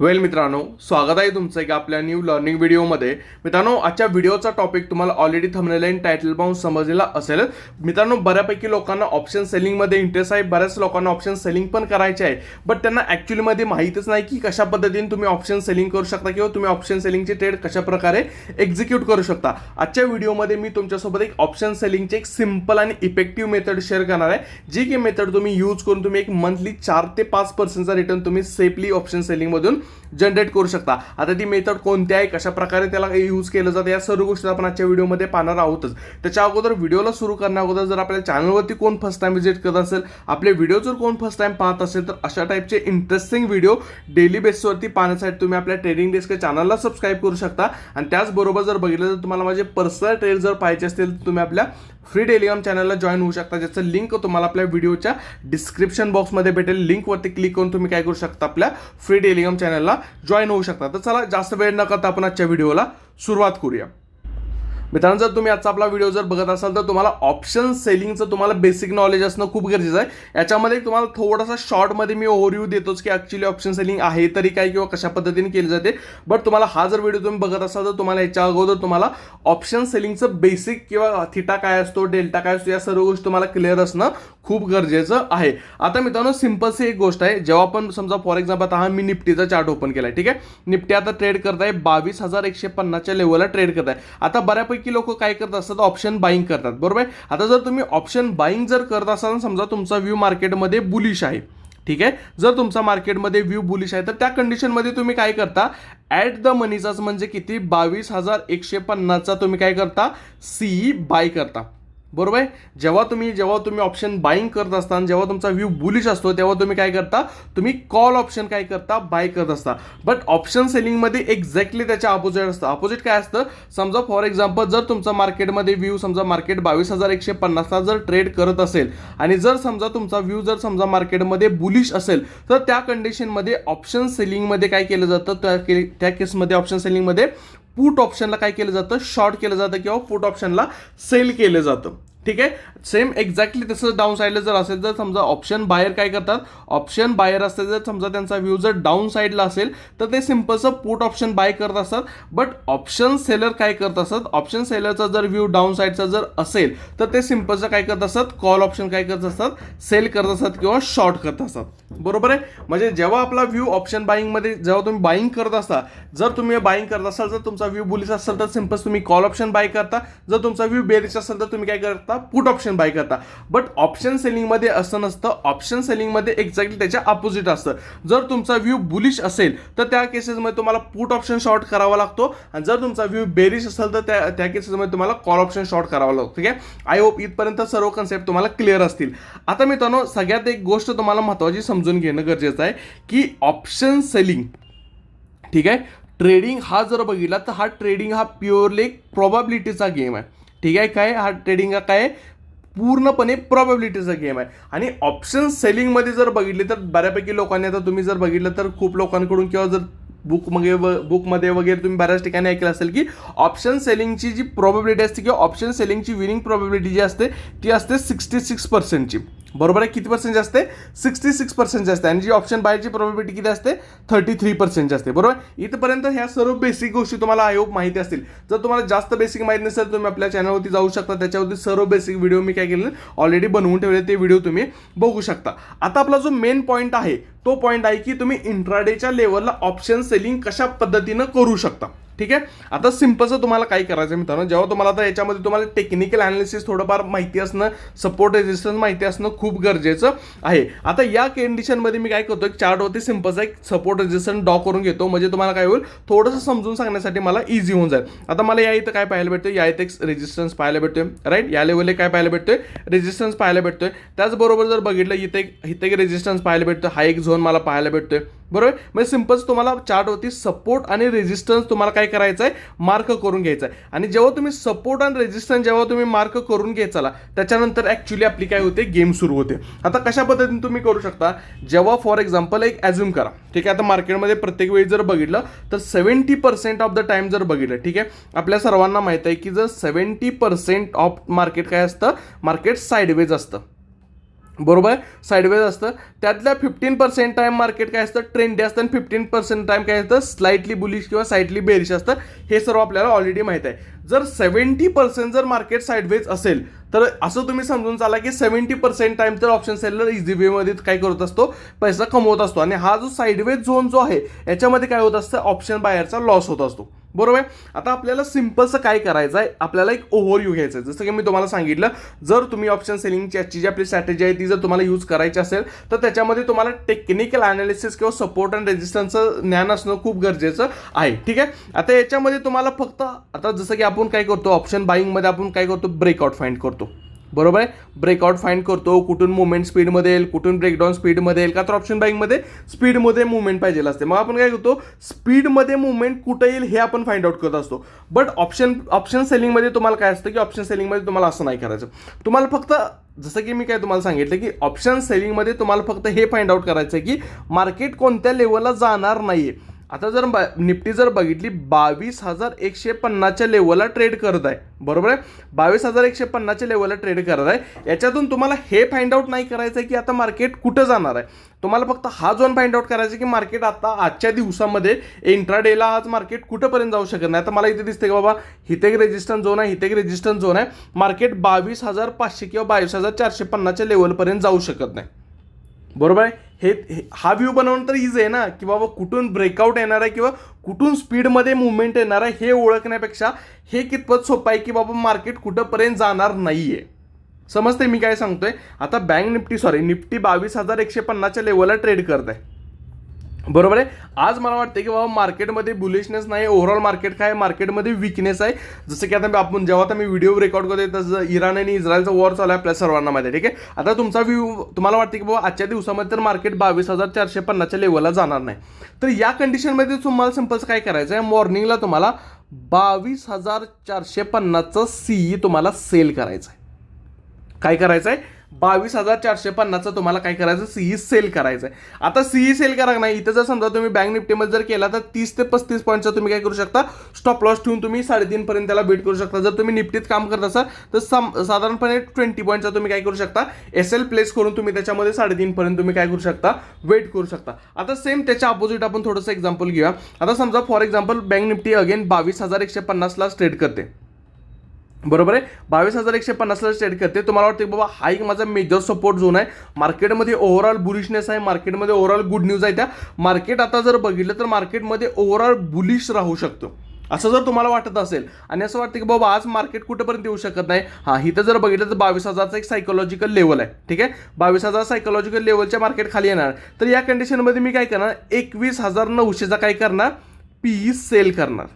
वेल मित्रांनो स्वागत आहे तुमचं एक आपल्या न्यू लर्निंग व्हिडिओमध्ये मित्रांनो आजच्या व्हिडिओचा टॉपिक तुम्हाला ऑलरेडी थंबनेल आणि टायटल पाहून समजलेला असेल. मित्रांनो बऱ्यापैकी लोकांना ऑप्शन सेलिंगमध्ये इंटरेस्ट आहे. बऱ्याच लोकांना ऑप्शन सेलिंग पण करायचे आहे. बट त्यांना ॲक्च्युलीमध्ये माहीतच नाही की कशा पद्धतीने तुम्ही ऑप्शन सेलिंग करू शकता किंवा तुम्ही ऑप्शन सेलिंगचे ट्रेड कशा प्रकारे एक्झिक्यूट करू शकता. आजच्या व्हिडिओमध्ये मी तुमच्यासोबत एक ऑप्शन सेलिंगचे एक सिंपल आणि इफेक्टिव्ह मेथड शेअर करणार आहे. जी की मेथड तुम्ही यूज करून तुम्ही एक मंथली चार ते पाच पर्सेंटचा रिटर्न तुम्ही सेफली ऑप्शन सेलिंगमधून जनरेट करू शकता. आता ती मेथड कोणती आहे? कशा प्रकारे त्याला यूज केलं जातं? या सर्व गोष्टी आपण आजच्या व्हिडिओमध्ये पाहणार आहोतच. त्याच्या अगोदर व्हिडिओला सुरू करण्या अगोदर जर आपल्या चॅनलवरती कोण फर्स्ट टाइम व्हिजिट करत असेल आपले व्हिडिओ जर कोण फर्स्ट टाइम पाहत असेल तर अशा टाईपचे इंटरेस्टिंग व्हिडिओ डेली बेसवरती पाहण्यासाठी तुम्ही आपल्या ट्रेडिंग डेस्क चॅनलला सबस्क्राईब करू शकता. आणि त्याचबरोबर जर बघितलं तर तुम्हाला माझे पर्सनल ट्रेड जर पाहिजे असतील तर तुम्ही आपल्या फ्री टेलिग्राम चॅनलला जॉईन होऊ शकता ज्याचं लिंक तुम्हाला आपल्या व्हिडिओच्या डिस्क्रिप्शन बॉक्समध्ये भेटेल. लिंकवरती क्लिक करून तुम्ही काय करू शकता आपल्या फ्री टेलिग्राम चॅनलला जॉईन होऊ शकता. तर चला जास्त वेळ न करता आपण आजच्या व्हिडिओला सुरुवात करूया. मित्रांनो जर तुम्ही आजचा आपला व्हिडिओ जर बघत असाल तर तुम्हाला ऑप्शन सेलिंगचं तुम्हाला बेसिक नॉलेज असणं खूप गरजेचं आहे. याच्यामध्ये तुम्हाला थोडासा शॉर्टमध्ये मी ओव्हरव्ह्यू देतोच की ॲक्च्युली ऑप्शन सेलिंग आहे तरी काय किंवा कशा पद्धतीने केली जाते. बट तुम्हाला हा जर व्हिडिओ तुम्ही बघत असाल तर तुम्हाला याच्या अगोदर तुम्हाला ऑप्शन सेलिंगचं बेसिक किंवा थिटा काय असतो डेल्टा काय असतो या सर्व गोष्टी तुम्हाला क्लिअर असणं खूप गरजेचं आहे. आता मित्रांनो सिम्पलची एक गोष्ट आहे. जेव्हा आपण समजा फॉर एक्झाम्पल आता हा मी निफ्टीचा चार्ट ओपन केलाय ठीक आहे? निफ्टी आता ट्रेड करताय बावीस हजार एकशे पन्नासच्या लेवलला ट्रेड करताय. आता बऱ्यापैकी लोक काय करत असतात? ऑप्शन बाईंग करतात. बरोबर आहे? आता जर तुम्ही ऑप्शन बाईंग जर करत असाल समजा तुमचा व्ह्यू मार्केटमध्ये बुलिश आहे. ठीक आहे? जर तुमचा मार्केटमध्ये व्ह्यू बुलिश आहे तर त्या कंडिशनमध्ये तुम्ही काय करता? ॲट द मनीचाच म्हणजे किती? बावीस हजार एकशे पन्नासचा तुम्ही काय करता? सी बाय करता. बरोबर आहे? जेव्हा तुम्ही जेव्हा तुम्ही ऑप्शन बाईंग करत असता जेव्हा तुमचा व्ह्यू बुलिश असतो तेव्हा तुम्ही काय करता? तुम्ही कॉल ऑप्शन काय करता? बाय करत असता. बट ऑप्शन सेलिंगमध्ये एक्झॅक्टली त्याच्या अपोजिट असतं. अपोजिट काय असतं? समजा फॉर एक्झाम्पल जर तुमचा मार्केटमध्ये व्ह्यू समजा मार्केट बावीस हजार एकशे पन्नासला जर ट्रेड करत असेल आणि जर समजा तुमचा व्ह्यू जर समजा मार्केटमध्ये बुलिश असेल तर त्या कंडिशनमध्ये ऑप्शन सेलिंगमध्ये काय केलं जातं? त्या के- त्या केसमध्ये ऑप्शन सेलिंगमध्ये पुट ऑप्शनला काय केलं जातं? शॉर्ट केलं जातं किंवा पुट ऑप्शनला सेल केलं जातं. ठीक आहे? सेम एक्झॅक्टली तसं डाऊन साईडला जर असेल तर समजा ऑप्शन बाहेर काय करतात? ऑप्शन बायर असते जर समजा त्यांचा व्ह्यू जर डाऊन साईडला असेल तर ते सिम्पलचं पुट ऑप्शन बाय करत असतात. बट ऑप्शन सेलर काय करत असतात? ऑप्शन सेलरचा जर व्ह्यू डाऊन साईडचा जर असेल तर ते सिम्पलचं काय करत असतात? कॉल ऑप्शन काय करत असतात? सेल करत असतात किंवा शॉर्ट करत असतात. बरोबर आहे? म्हणजे जेव्हा आपला व्ह्यू ऑप्शन बाईंगमध्ये जेव्हा तुम्ही बाईंग करत असता जर तुम्ही बाईंग करत असाल जर तुमचा व्ह्यू बुलिश असेल तर सिंपल तुम्ही कॉल ऑप्शन बाय करता. जर तुमचा व्ह्यू बेरिश असेल तर तुम्ही काय करता? पुट ऑप्शन बाय करता. बट ऑप्शन सेलिंगमध्ये असं नसतं. ऑप्शन सेलिंगमध्ये एक्झॅक्टली त्याच्या अपोजिट असतं. जर तुमचा व्ह्यू बुलिश असेल तर त्या केसेसमध्ये तुम्हाला पुट ऑप्शन शॉर्ट करावा लागतो. आणि जर तुमचा व्ह्यू बेरिश असेल तर त्या त्या केसेसमध्ये तुम्हाला कॉल ऑप्शन शॉर्ट करावा लागतो. ठीक आहे? आय होप इथपर्यंत सर्व कन्सेप्ट तुम्हाला क्लिअर असतील. आता मित्रांनो सगळ्यात एक गोष्ट तुम्हाला महत्त्वाची समजून घेणं गरजेचं आहे की ऑप्शन सेलिंग ठीक आहे? ट्रेडिंग हा जर बघितला तर हा ट्रेडिंग हा प्युअरली एक प्रॉबॅबिलिटीचा गेम आहे. ठीक आहे काय हा ट्रेडिंग हा काय पूर्णपणे प्रॉबॅबिलिटीचा गेम आहे. आणि ऑप्शन सेलिंगमध्ये जर बघितले तर बऱ्यापैकी लोकांनी आता तुम्ही जर बघितलं तर खूप लोकांकडून किंवा जर बुकमध्ये बुकमध्ये वगैरे तुम्ही बऱ्याच ठिकाणी ऐकलं असेल की ऑप्शन सेलिंगची जी प्रॉबॅबिलिटी असते किंवा ऑप्शन सेलिंगची विनिंग प्रॉबॅबिलिटी जी असते ती असते सिक्स्टी सिक्स पर्सेंटची बरोबर आहे? किती पर्सेंट असते सिक्स्टी सिक्स पर्सेंट असते आणि जी ऑप्शन बायची प्रॉबिलिटी किती असते? थर्टी थ्री पर्सेंट असते बरोबर इथपर्यंत ह्या सर्व बेसिक गोष्टी तुम्हाला आय होप माहिती असतील. जर तुम्हाला जास्त बेसिक माहिती नसेल तुम्ही आपल्या चॅनलवरती जाऊ शकता. त्याच्यावरती सर्व बेसिक व्हिडिओ मी काय केले ऑलरेडी बनवून ठेवले ते व्हिडिओ तुम्ही बघू शकता. आता आपला जो मेन पॉईंट आहे तो पॉईंट आहे की तुम्ही इंट्राडेच्या लेवलला ऑप्शन सेलिंग कशा पद्धतीनं करू शकता. ठीक आहे? आता सिम्पलचं तुम्हाला काय करायचं आहे मित्रांनो? जेव्हा तुम्हाला आता याच्यामध्ये तुम्हाला टेक्निकल अनालिसिस थोडंफार माहिती असणं सपोर्ट रेजिस्टन्स माहिती असणं खूप गरजेचं आहे. आता या कंडिशनमध्ये मी काय करतो एक चार्टवरती सिम्पलचा एक सपोर्ट रेजिस्टन्स डॉ करून घेतो. म्हणजे तुम्हाला काय होईल? थोडंसं समजून सांगण्यासाठी मला इझी होऊन जाईल. आता मला या इथं काय पाहायला भेटतं या इथे एक रेजिस्टन्स पाहायला भेटतोय. राईट या लेवलला काय पाहायला भेटतोय? रेजिस्टन्स पाहायला भेटतोय. त्याचबरोबर जर बघितलं इथे एक इथे एक रेजिस्टन्स पाहायला भेटतो हा एक झोन मला पाहायला भेटतोय. बरोबर? म्हणजे सिम्पल्स तुम्हाला चार्टवरती सपोर्ट आणि रेजिस्टन्स तुम्हाला काय करायचं आहे मार्क करून घ्यायचं आहे आणि जेव्हा तुम्ही सपोर्ट आणि रेजिस्टन्स जेव्हा तुम्ही मार्क करून घ्यायचाला त्याच्यानंतर ॲक्च्युली आपली काय होते? गेम सुरू होते. आता कशा पद्धतीने तुम्ही करू शकता? जेव्हा फॉर एक्झाम्पल एक ॲज्युम करा. ठीक आहे? आता मार्केटमध्ये प्रत्येक वेळी जर बघितलं तर seventy percent of the time जर बघितलं ठीक आहे? आपल्या सर्वांना माहीत आहे की जर सेव्हन्टी पर्सेंट ऑफ मार्केट काय असतं? मार्केट साईडवेज असतं. बरोबर? साईडवेज असतं. त्यातल्या फिफ्टीन पर्सेंट टाईम मार्केट काय असतं? ट्रेंडी असतं आणि फिफ्टीन पर्सेंट टाईम काय असतं? स्लाइटली बुलिश किंवा साईटली बेरिश असतं. हे सर्व आपल्याला ऑलरेडी माहीत आहे. जर सेव्हन्टी पर्सेंट जर मार्केट साईडवेज असेल तर असं तुम्ही समजून चाला की सेव्हन्टी पर्सेंट टाइम तर ऑप्शन सेलर इझी वेमध्ये काय करत असतो? पैसा कमवत असतो. आणि हा जो साईडवेज झोन जो आहे याच्यामध्ये काय होत असतं? ऑप्शन बायरचा लॉस होत असतो. बरोबर? आहे आता आपल्याला सिम्पलचं काय करायचं आहे आपल्याला एक ओव्हरव्ह्यू घ्यायचं आहे जसं की मी तुम्हाला सांगितलं जर तुम्ही ऑप्शन सेलिंगची आजची जी आपली स्ट्रॅटेजी आहे ती जर तुम्हाला यूज करायची असेल तर त्याच्यामध्ये तुम्हाला टेक्निकल अनालिसिस किंवा सपोर्ट अँड रेजिस्टन्सचं ज्ञान असणं खूप गरजेचं आहे. ठीक आहे? आता याच्यामध्ये तुम्हाला फक्त आता जसं की आपण काय करतो ऑप्शन बाईंगमध्ये आपण काय करतो ब्रेकआउट फाइंड करतो. बरोबर आहे? ब्रेकआउट फाईंड करतो कुठून मुवमेंट स्पीडमध्ये येईल कुठून ब्रेकडाऊन स्पीडमध्ये येईल का तर ऑप्शन बाईकमध्ये स्पीडमध्ये मुवमेंट पाहिजे असते. मग आपण काय करतो? स्पीडमध्ये मुवमेंट कुठं येईल हे आपण फाइंड आउट करत असतो. बट ऑप्शन ऑप्शन सेलिंगमध्ये तुम्हाला काय असतं की ऑप्शन सेलिंगमध्ये तुम्हाला असं नाही करायचं. तुम्हाला फक्त जसं की मी काय तुम्हाला सांगितलं की ऑप्शन सेलिंगमध्ये तुम्हाला फक्त हे फाइंड आउट करायचं आहे की मार्केट कोणत्या लेवलला जाणार नाही आहे आता जर बा निफ्टी जर बघितली बावीस हजार एकशे पन्नासच्या लेवलला ट्रेड करत आहे. बरोबर आहे? बावीस हजार एकशे पन्नासच्या लेवलला ट्रेड करत आहे. याच्यातून तुम्हाला हे फाइंड आउट नाही करायचं आहे की आता मार्केट कुठं जाणार आहे. तुम्हाला फक्त हा झोन फाइंड आउट करायचा की मार्केट आता आजच्या दिवसामध्ये इंट्राडेला आज मार्केट कुठंपर्यंत जाऊ शकत नाही. आता मला इथे दिसते की बाबा हिथे एक रेजिस्टन्स झोन आहे हिथे एक रेजिस्टन्स झोन आहे. मार्केट बावीस हजार पाचशे किंवा बावीस हजार चारशे पन्नासच्या लेवलपर्यंत जाऊ शकत नाही. बरोबर आहे? हे हे- हा व्ह्यू बनवणं तर इज आहे ना? की बाबा कुठून ब्रेकआउट येणार आहे किंवा कुठून स्पीडमध्ये मुवमेंट येणार आहे हे ओळखण्यापेक्षा हे कितपत सोपं आहे की बाबा मार्केट कुठंपर्यंत जाणार नाही आहे समजते मी काय सांगतोय? आता बँक निफ्टी सॉरी निफ्टी बावीस हजार एकशे पन्नासच्या लेवलला ट्रेड करत आहे. बरोबर आहे? आज मला वाटतं की बाबा मार्केटमध्ये बुलिशनेस नाही ओव्हरऑल मार्केट काय मार्केटमध्ये विकनेस आहे. जसं की आता आपण जेव्हा आता मी व्हिडिओ रेकॉर्ड करतोय तसं इराण आणि इस्रायलचा वॉर चालू आहे आपल्या सर्वांना माहिती आहे ठीक आहे? आता तुमचा व्ह्यू तुम्हाला वाटतं की बाबा आजच्या दिवसामध्ये तर मार्केट बावीस हजार चारशे पन्नासच्या लेवलला जाणार नाही. तर या कंडिशनमध्ये तुम्हाला सिम्पल्स काय करायचं आहे? मॉर्निंगला तुम्हाला बावीस हजार चारशे पन्नासचं सीई तुम्हाला सेल करायचं आहे. काय करायचं आहे? बावीस हजार चारशे पन्नासचा तुम्हाला काय करायचं? सीई सेल करायचं आहे आता सीई सेल करा नाही इथं जर समजा तुम्ही बँक निफ्टीमध्ये जर केला तर तीस ते पस्तीस पॉईंटचा तुम्ही काय करू शकता? स्टॉप लॉस ठेवून तुम्ही साडेतीनपर्यंत त्याला बीट करू शकता. जर तुम्ही निफ्टीत काम करत असाल तर सम साधारणपणे ट्वेंटी पॉईंटचा तुम्ही काय करू शकता? एस एल प्लेस करून तुम्ही त्याच्यामध्ये साडेतीनपर्यंत तुम्ही काय करू शकता? वेट करू शकता. आता सेम त्याच्या अपोजिट आपण थोडंसं एक्झाम्पल घेऊया. आता समजा for example bank Nifty again बावीस हजार एकशे पन्नासला ट्रेड करते. बरोबर आहे? बावीस हजार एकशे पन्नासला ट्रेड करते. तुम्हाला वाटते की बाबा हा एक माझा मेजर सपोर्ट झोन आहे. मार्केटमध्ये ओव्हरऑल बुलिशनेस आहे. मार्केटमध्ये ओव्हरऑल गुड न्यूज आहे त्या. मार्केट आता जर बघितलं तर मार्केटमध्ये ओव्हरऑल बुलिश राहू शकतो. असं जर तुम्हाला वाटत असेल. आणि असं वाटतं की बाबा आज मार्केट कुठेपर्यंत येऊ शकत नाही? हां इथं जर बघितलं तर बावीस हजारचा एक सायकोलॉजिकल लेवल आहे. ठीक आहे? बावीस हजार सायकोलॉजिकल लेवलच्या मार्केट खाली येणार. तर या कंडिशनमध्ये मी काय करणार? एकवीस हजार नऊशेचा काय करणार? पीई सेल करणार.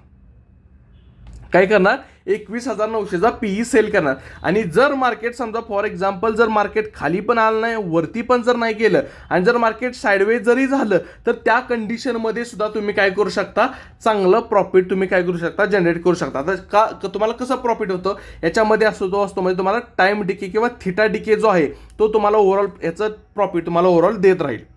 काय करणार? एकवीस हजार नऊशेचा पीई सेल करणार. आणि जर मार्केट समजा फॉर एक्झाम्पल जर मार्केट खाली पण आलं नाही वरती पण जर नाही केलं आणि जर मार्केट साईडवेज जरी झालं तर त्या कंडिशनमध्ये सुद्धा तुम्ही काय करू शकता? चांगलं प्रॉफिट तुम्ही काय करू शकता? जनरेट करू शकता. आता का क- तुम्हाला कसं प्रॉफिट होतं? याच्यामध्ये असतो तो असतो म्हणजे तुम्हाला टाईम डिके किंवा थिटा डिके जो आहे तो तुम्हाला ओव्हरऑल याचं प्रॉफिट तुम्हाला ओव्हरऑल देत राहील.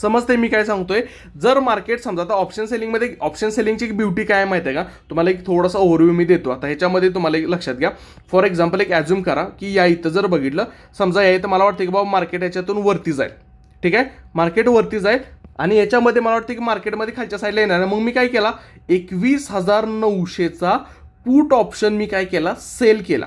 समजते मी काय सांगतोय? जर मार्केट समजा आता ऑप्शन सेलिंगमध्ये ऑप्शन सेलिंगची एक ब्युटी काय माहिती आहे का? तुम्हाला एक थोडासा ओव्हरव्ह्यू मी देतो. आता ह्याच्यामध्ये तुम्हाला एक लक्षात घ्या. फॉर एक्झाम्पल एक ॲज्युम करा की या इथं जर बघितलं समजा या इथं मला वाटतं की बाबा मार्केट याच्यातून वरती जाईल. ठीक आहे? मार्केट वरती जाईल आणि याच्यामध्ये मला वाटतं की मार्केटमध्ये खालच्या साईडला येणार मग मी काय केला? एकवीस हजार नऊशेचा पूट ऑप्शन मी काय केला? सेल केला.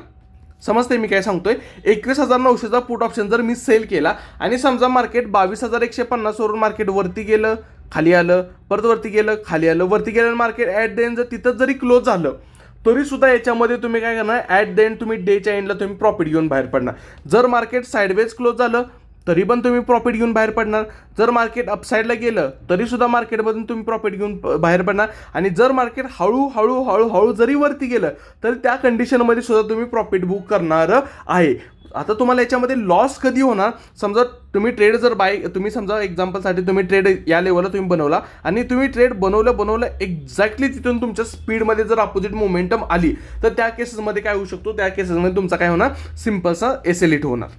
समजते मी काय सांगतोय? एकवीस हजार नऊशेचा पुट ऑप्शन जर मी सेल केला आणि समजा मार्केट बावीस हजार एकशे पन्नासवरून मार्केट वरती गेलं खाली आलं परत वरती गेलं खाली आलं वरती गेलं मार्केट ॲट द एंड जर तिथं जरी क्लोज झालं तरी सुद्धा याच्यामध्ये तुम्ही काय करणार? ॲट द एंड तुम्ही डेच्या एंडला तुम्ही प्रॉफिट घेऊन बाहेर पडणार. जर मार्केट साईडवेज क्लोज झालं तरी पण तुम्ही प्रॉफिट घेऊन बाहेर पडणार. जर मार्केट अपसाईडला गेलं तरीसुद्धा मार्केटमधून तुम्ही प्रॉफिट घेऊन बाहेर पडणार. आणि जर मार्केट हळूहळू हळूहळू जरी वरती गेलं तर त्या कंडिशनमध्ये सुद्धा तुम्ही प्रॉफिट बुक करणार आहे. आता तुम्हाला याच्यामध्ये लॉस कधी होणार? समजा तुम्ही ट्रेड जर बाय तुम्ही समजा एक्झाम्पलसाठी तुम्ही ट्रेड या लेवलला तुम्ही बनवला. आणि तुम्ही ट्रेड बनवलं बनवलं एक्झॅक्टली तिथून तुमच्या स्पीडमध्ये जर अपोजिट मोमेंटम आली तर त्या केसेसमध्ये काय होऊ शकतो? त्या केसेसमध्ये तुमचा काय होणार? सिम्पलचा एसेलिट होणार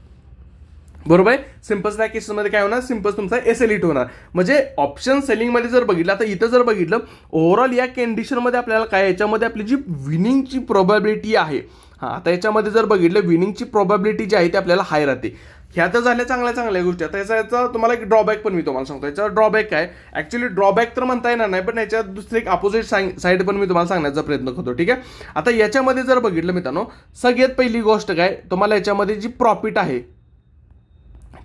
बरोबर आहे? सिम्पल्स त्या केसेसमध्ये काय होणार? सिम्पल्स तुमचा एस एल इट होणार. म्हणजे ऑप्शन सेलिंगमध्ये जर बघितलं आता इथं जर बघितलं ओव्हरऑल या कंडिशनमध्ये आपल्याला काय याच्यामध्ये आपली जी विनिंगची प्रोबॅबिलिटी आहे हां आता याच्यामध्ये जर बघितलं विनिंगची प्रोबॅबिलिटी जी आहे ती आपल्याला हाय राहते. ह्या तर झाल्या चांगल्या चांगल्या गोष्टी. आता याचा याचा तुम्हाला एक ड्रॉबॅक पण मी तुम्हाला सांगतो. याचा ड्रॉबॅक काय? ॲक्च्युली ड्रॉबॅक तर म्हणता येणार नाही पण याच्यात दुसरी एक अपोजिट साईड पण मी तुम्हाला सांगण्याचा प्रयत्न करतो ठीक आहे? आता याच्यामध्ये जर बघितलं मित्रांनो सगळ्यात पहिली गोष्ट काय? तुम्हाला याच्यामध्ये जी प्रॉफिट आहे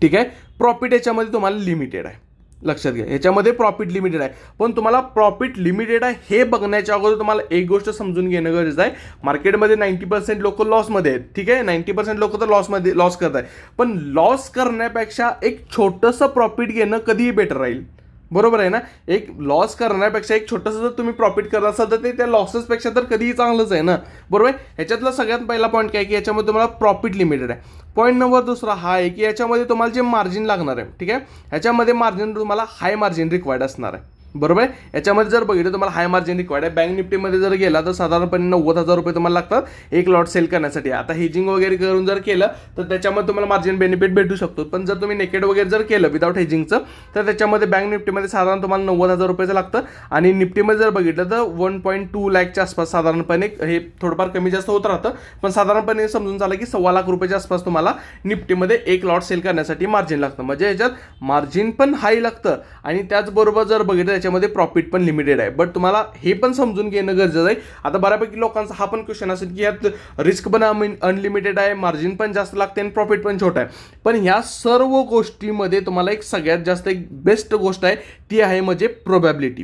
ठीक आहे? प्रॉफिट याच्यामध्ये तुम्हाला लिमिटेड आहे. लक्षात घ्या. याच्यामध्ये प्रॉफिट लिमिटेड आहे. पण तुम्हाला प्रॉफिट लिमिटेड आहे हे बघण्याच्या अगोदर तुम्हाला एक गोष्ट समजून घेणं गरजेचं आहे. मार्केटमध्ये नाईन्टी पर्सेंट लोक लॉसमध्ये आहेत. ठीक आहे? नाईन्टी पर्सेंट लोक तर लॉसमध्ये लॉस करत आहे पण लॉस करण्यापेक्षा एक छोटंसं प्रॉफिट घेणं कधीही बेटर राहील. बरोबर आहे ना? एक लॉस करण्यापेक्षा एक छोटंसं जर तुम्ही प्रॉफिट करत असाल तर ते त्या लॉसेसपेक्षा तर कधीही चांगलंच आहे ना? बरोबर आहे? ह्याच्यातला सगळ्यात पहिला पॉईंट काय की याच्यामध्ये तुम्हाला प्रॉफिट लिमिटेड आहे. पॉईंट नंबर दुसरा हा आहे की याच्यामध्ये तुम्हाला जे मार्जिन लागणार आहे ठीक आहे? ह्याच्यामध्ये मार्जिन तुम्हाला हाय मार्जिन रिक्वायर्ड असणार आहे. बरोबर आहे? याच्यामध्ये जर बघितलं तुम्हाला हाय मार्जिन रिक्वायर्ड आहे. बँक निफ्टीमध्ये जर गेला तर साधारणपणे नव्वद हजार रुपये तुम्हाला लागतात. एक लॉट सेल करण्यासाठी. आता हेजिंग वगैरे करून जर केलं तर त्याच्यामध्ये तुम्हाला मार्जिन बेनिफिट भेटू शकतो. पण जर तुम्ही नेकेड वगैरे जर केलं विदाउट हेजिंगचं तर त्याच्यामध्ये बँक निफ्टीमध्ये साधारण तुम्हाला नव्वद हजार रुपयाचं लागतं. आणि निफ्टीमध्ये जर बघितलं तर वन पॉईंट टू लॅकच्या आसपास साधारणपणे हे थोडंफार कमी जास्त होत राहतं. पण साधारणपणे समजून झालं की सव्वा लाख रुपयाच्या आसपास तुम्हाला निफ्टीमध्ये एक लॉट सेल करण्यासाठी मार्जिन लागतं. म्हणजे याच्यात मार्जिन पण हाय लागतं. आणि त्याचबरोबर जर बघितलं त्याच्यामध्ये प्रॉफिट पण लिमिटेड आहे. बट तुम्हाला हे पण समजून घेणं गरजेचं आहे. आता बऱ्यापैकी लोकांचा हा पण क्वेश्चन असेल की यात रिस्क पण अनलिमिटेड आहे मार्जिन पण जास्त लागते आणि प्रॉफिट पण छोटा आहे. पण ह्या सर्व गोष्टीमध्ये तुम्हाला एक सगळ्यात जास्त एक बेस्ट गोष्ट आहे ती आहे म्हणजे प्रोबॅबिलिटी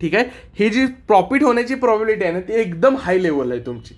ठीक आहे? ही जी प्रॉफिट होण्याची प्रॉबिलिटी आहे ना ती एकदम हाय लेवल आहे तुमची.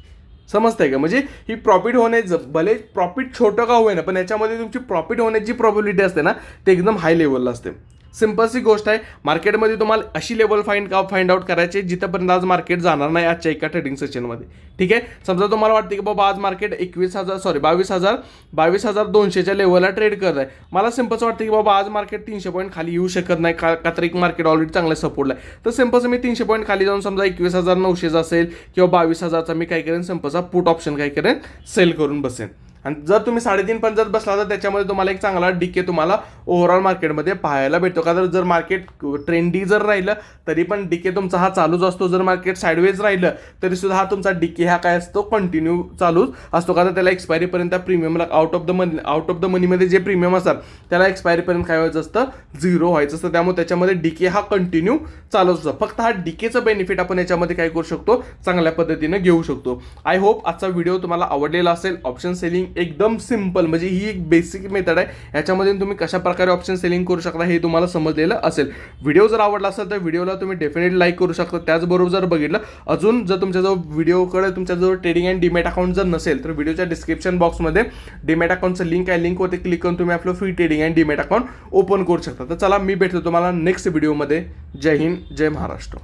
समजतंय का? म्हणजे ही प्रॉफिट होण्याचं भले प्रॉफिट छोटं का होईना पण याच्यामध्ये तुमची प्रॉफिट होण्याची प्रॉबिलिटी असते ना ते एकदम हाय लेवलला असते. सिम्पलची गोष्ट आहे. मार्केटमध्ये तुम्हाला अशी लेवल फाईंड का फाइंड आउट करायची जिथंपर्यंत आज मार्केट जाणार नाही आजच्या एका ट्रेडिंग सेशनमध्ये ठीक आहे? समजा तुम्हाला वाटते की बाबा आज मार्केट एकवीस हजार सॉरी बावीस हजार बावीस हजार दोनशेच्या लेवलला ट्रेड करत आहे. मला सिम्पलच वाटतं की बाबा आज मार्केट तीनशे पॉईंट खाली येऊ शकत नाही का का तर एक मार्केट ऑलरेडी चांगलं सपोर्टला आहे. तर सिम्पलचं मी तीनशे पॉईंट खाली जाऊन समजा एकवीस हजार नऊशेचा असेल किंवा बावीस हजारचा मी काय करेन सिम्पलचा पुट ऑप्शन काय करेन सेल करून बसेन. आणि जर तुम्ही साडेतीन पण जर बसला तर त्याच्यामध्ये तुम्हाला एक चांगला डिके तुम्हाला ओव्हरऑल मार्केटमध्ये पाहायला भेटतो. का तर जर मार्केट ट्रेंडी जर राहिलं तरी पण डिके तुमचा हा चालूच असतो. जर मार्केट साईडवेज राहिलं तरी सुद्धा हा तुमचा डिके हा काय असतो? कंटिन्यू चालूच असतो. का तर त्याला एक्सपायरीपर्यंत प्रीमियमला out of the money out of the मनीमध्ये जे प्रीमियम असतात त्याला एक्सपायरीपर्यंत काय व्हायचं असतं? झिरो व्हायचं असतं. त्यामुळे त्याच्यामध्ये डिके हा कंटिन्यू चालूच असतो. फक्त हा डिकेचं बेनिफिट आपण याच्यामध्ये काय करू शकतो? चांगल्या पद्धतीने घेऊ शकतो. आय होप आजचा व्हिडिओ तुम्हाला आवडलेला असेल. ऑप्शन सेलिंग एकदम सिंपल म्हणजे ही एक बेसिक मेथड आहे. याच्यामध्ये तुम्ही कशा प्रकारे ऑप्शन सेलिंग करू शकता हे तुम्हाला समजलेलं असेल. व्हिडिओ जर आवडला असेल तर व्हिडिओला तुम्ही डेफिनेटली लाईक करू शकता. त्याचबरोबर जर बघितलं अजून जर तुमच्याजवळ व्हिडिओकडे तुमच्याजवळ ट्रेडिंग अँड डीमॅट अकाउंट जर नसेल तर व्हिडिओच्या डिस्क्रिप्शन बॉक्समध्ये डिमॅट अकाउंटचं लिंक आहे. लिंकवरती क्लिक करून तुम्ही आपलं free trading and demat account open करू शकता. तर चला मी भेटतो तुम्हाला नेक्स्ट व्हिडिओमध्ये जय हिंद जय महाराष्ट्र.